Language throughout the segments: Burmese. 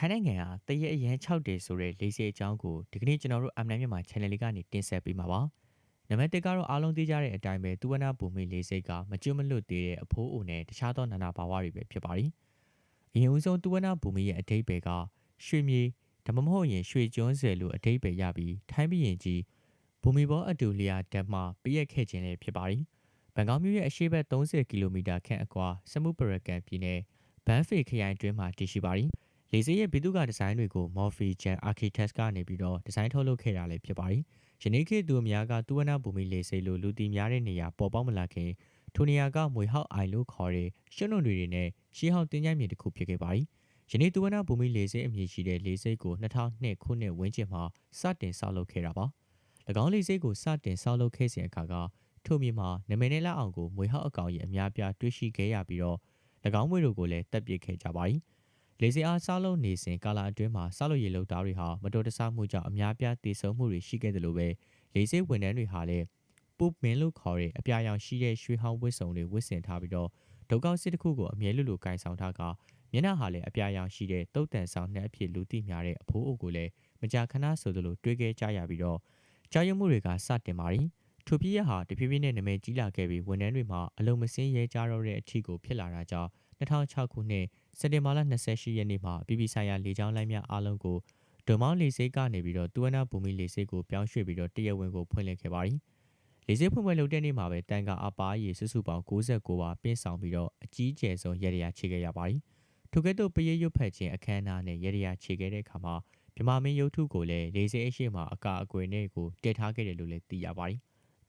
ထိုင်းနိုင်ငံဟာတရက်အရန်6တယ်ဆိုတဲ့လေးစေးအကြောင်းကိုဒီကနေ့ကျွန်တော်တို့ M9 မြန်မာ channel လေးကနေတင်ဆက်ပေးမှာပါနံပါတ်1ကတော့အားလုံးသိကြတဲ့အတိုင်းပဲသူဝနာဘူမိလေးစိတ်ကမကျွတ်မလွတ်သေးတဲ့အဖိုးအိုနဲ့တခြားသောနာနာဘာဝတွေပဲဖြစ်ပါတယ်အရင်ဦးဆုံးသူဝနာဘူမိရဲ့အတိတ်ပဲကရွှေမြေဒါမှမဟုတ်ရင်ရွှေကျွန်းစယ်လိုအတိတ်ပဲရပြီးထိုင်းပြည်ရင်ကြီးဘူမိဘောအတူလျာတက်မှပြည့်ရခဲ့ခြင်းလည်းဖြစ်ပါတယ်ဘန်ကောက်မြို့ရဲ့အရှေ့ဘက်30ကီလိုမီတာခန့်အကွာစမှုပရကန်ပြည်နယ်ဘန်ဖေခရိုင်တွင်းမှာတည်ရှိပါတယ် လေဆေးရဲ့ဘီသူကဒီဇိုင်းတွေကို Morphe Gen Architects ကနေပြီးတော့ဒီဇိုင်းထုတ်လုပ်ခဲ့တာလည်းဖြစ်ပါတယ်။ယနေ့ခေတ်သူအများကသူဝနာဘူမီလေဆေးလိုလူတီများတဲ့နေရာပေါ်ပေါက်မလာခင်ထိုနေရာကမွေဟောက်အိုင်လို့ခေါ်တဲ့ရှွန်းနုံတွေနဲ့ရှေးဟောက်တင်းကြိုင်မြေတစ်ခုဖြစ်ခဲ့ပါတယ်။ယနေ့သူဝနာဘူမီလေဆေးအမည်ရှိတဲ့လေဆေးကို2002ခုနှစ်ဝန်းကျင်မှာစတင်ဆောက်လုပ်ခဲ့တာပါ။၎င်းလေဆေးကိုစတင်ဆောက်လုပ်ခဲ့စဉ်အခါကထိုမြေမှာနမည်နဲ့လက်အောင်ကိုမွေဟောက်အကောင်ကြီးအများပြားတွေ့ရှိခဲ့ရပြီးတော့၎င်းမွေတို့ကိုလည်းတပ်ပစ်ခဲ့ကြပါတယ်။ လေစီအားစားလုံးနေစဉ်ကာလာအတွင်းမှာစားလို့ရေလုံသားတွေဟာမတော်တဆမှုကြောင့်အများပြားတည်ဆုံမှုတွေရှိခဲ့တယ်လို့ပဲလေစီဝန်ထမ်းတွေဟာလည်းပုပ်မင်းလို့ခေါ်တဲ့အပြာရောင်ရှိတဲ့ရွှေဟောင်းဝတ်စုံတွေဝတ်ဆင်ထားပြီးတော့ဒုက္ခစစ်တစ်ခုကိုအမြဲလိုလိုကင်ဆောင်ထားကမျက်နှာဟာလည်းအပြာရောင်ရှိတဲ့တုတ်တန်ဆောင်နှက်အဖြစ်လူသိများတဲ့အဖိုးအိုကိုလည်းမကြာခဏဆိုသလိုတွေးခဲ့ကြရပြီးတော့ကြောက်ရွံ့မှုတွေကစတင်ပါရီထိုပြည့်ရဟာတဖြည်းဖြည်းနဲ့နာမည်ကြီးလာခဲ့ပြီးဝန်ထမ်းတွေမှာအလုံးမစင်းရဲကြတော့တဲ့အထီကိုဖြစ်လာတာကြောင့် 2006ခုနှစ်စက်တင်ဘာလ28ရက်နေ့မှာပြည်ပဆိုင်ရာလေကြောင်းလိုင်းများအားလုံးကိုဒုံမောင်းလေဆိပ်ကနေပြီးတော့တူဝနာဘူမီလေဆိပ်ကိုပြောင်းရွှေ့ပြီးတော့တရဝင်ကိုဖွင့်လှစ်ခဲ့ပါသည်လေဆိပ်ဖွင့်ပွဲလုပ်တဲ့နေ့မှာပဲတန်ကအပါရေစုစုပေါင်း69ပါပြင်ဆောင်ပြီးတော့အကြီးကျယ်ဆုံးရေရရာခြေခဲ့ရပါသည်ထိုကဲ့သို့ပရိရွတ်ဖက်ခြင်းအခမ်းအနားနဲ့ရေရရာခြေခဲ့တဲ့အခါမှာမြမမင်းရုပ်ထုကိုလည်းလေဆိပ်အရှိမှာအကာအကွယ်နဲ့ကိုတည်ထားခဲ့တယ်လို့လည်းသိရပါတယ်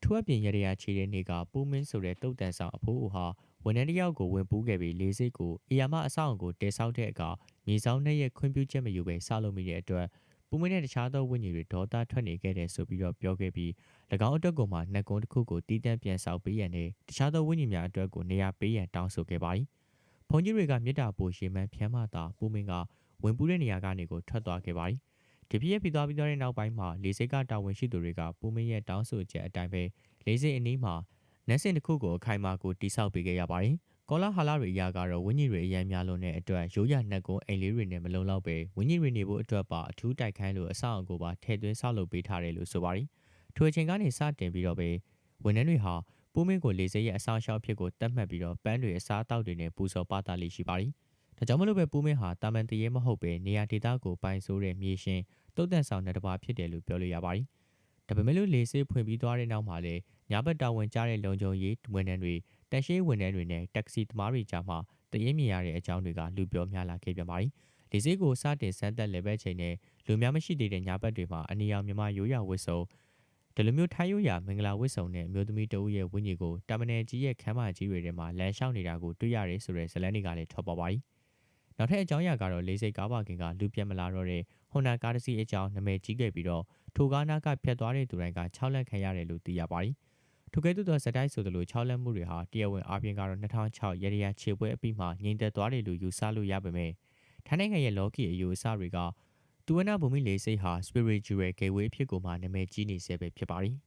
ထို့အပြင်ရရခြေတဲ့နေ့ကပူးမင်းဆိုတဲ့တုတ်တန်ဆောင်အဖိုးအိုဟာ ဝန်ထမ်းတယောက်ကိုဝင်ပူးခဲ့ပြီးလေးစိတ်ကိုအရာမအဆောင်ကိုတဲဆောက်တဲ့အခါမြေဆောင်နဲ့ရဲ့ခွင့်ပြုချက်မယူဘဲဆောက်လုပ်မိတဲ့အတွက်ပူမင်းနဲ့တခြားသောဝိညာဉ်တွေဒေါသထွက်နေခဲ့တယ်ဆိုပြီးတော့ပြောခဲ့ပြီး၎င်းအတွက်ကိုမှနှက်ကုန်းတစ်ခုကိုတီးတန့်ပြန်ဆောက်ပေးရန်နဲ့တခြားသောဝိညာဉ်များအတွက်ကိုနေရာပေးရန်တောင်းဆိုခဲ့ပါသည်။ဘုန်းကြီးတွေကမြေတာပိုရှေမှန်းဖြမ်းမသာပူမင်းကဝင်ပူးတဲ့နေရာကနေကိုထွက်သွားခဲ့ပါသည်။ဒီပြည့်ပြသွားပြီးတော့တဲ့နောက်ပိုင်းမှာလေစိတ်ကတာဝန်ရှိသူတွေကပူမင်းရဲ့တောင်းဆိုချက်အတိုင်းပဲလေစိတ်အနီးမှာ နန်းစင်တစ်ခုကိုအခိုင်အမာကိုတိဆောက်ပေးခဲ့ရပါတယ်။ကောလာဟာလာတွေအရာကတော့ဝင်းကြီးတွေအရန်များလုံးတဲ့အတွက်ရိုးရနှက်ကုန်းအိမ်လေးတွေနဲ့မလုံလောက်ပဲဝင်းကြီးတွေနေဖို့အတွက်ပါအထူးတိုက်ခိုင်းလို့အဆောက်အအုံကိုပါထည့်သွင်းဆောက်လုပ်ပေးထားတယ်လို့ဆိုပါတယ်။ထိုအချိန်ကနေစတင်ပြီးတော့ပဲဝန်ထမ်းတွေဟာပိုးမင်းကိုလေစိရဲ့အဆောင်ရှောက်ဖြစ်ကိုတတ်မှတ်ပြီးတော့ပန်းတွေအစားအသောက်တွေနဲ့ပူဇော်ပသလေးရှိပါတယ်။ဒါကြောင့်မလို့ပဲပိုးမင်းဟာတာမန်တရေမဟုတ်ပဲနေရာဒေသကိုပိုင်ဆိုးတဲ့မြေရှင်တုတ်တန်ဆောင်တဲ့တစ်ပါးဖြစ်တယ်လို့ပြောလို့ရပါတယ်။ ဒါပေမဲ့လို့လေဆေးဖွင့်ပြီးသွားတဲ့နောက်မှာလည်းညဘက်တာဝန်ကျတဲ့လုံခြုံရေးဝန်ထမ်းတွေတန်ရှင်းဝန်ထမ်းတွေနဲ့တက္ကစီသမားတွေကြားမှာတရင်မြင်ရတဲ့အကြောင်းတွေကလူပြောများလာခဲ့ပြန်ပါတယ်။လေဆေးကိုစတင်စမ်းသက်လေဘက်ချိန်နဲ့လူများမရှိသေးတဲ့ညဘက်တွေမှာအနီရောင်မြမရိုးရဝစ်စုံဒီလိုမျိုးထိုင်းရိုးရာမင်္ဂလာဝစ်စုံနဲ့အမျိုးသမီးတဦးရဲ့ဝိညာဉ်ကိုတာမနယ်ကြီးရဲ့ခမ်းမကြီးတွေထဲမှာလမ်းလျှောက်နေတာကိုတွေ့ရတယ်ဆိုတဲ့ဇလန်းတွေကလည်းထွက်ပေါ်ပါပြီ။ နောက်ထပ်အကြောင်းအရာကတော့လေစိတ်ကားပါခင်ကလူပြတ်မလာတော့တဲ့ဟွန်ဒါကားတစ်စီးအကြောင်းနာမည်ကြီးခဲ့ပြီးတော့ထိုကားနာကဖြတ်သွားတဲ့သူတိုင်းက6လက်ခံရတယ်လို့သိရပါတယ်။ထိုကဲ့သို့သောဇက်တိုက်ဆိုသလို6လက်မှုတွေဟာတရားဝင်အားဖြင့်ကတော့2006ရရရခြေပွဲအပြီးမှာငြိမ်သက်သွားတယ်လို့ယူဆလို့ရပေမဲ့ထိုင်းနိုင်ငံရဲ့လော်ကီအယူအဆတွေကသူဝနာဘူမိလေးစိတ်ဟာ spiritual gateway အဖြစ်ကိုမှနာမည်ကြီးနေဆဲပဲဖြစ်ပါတယ်။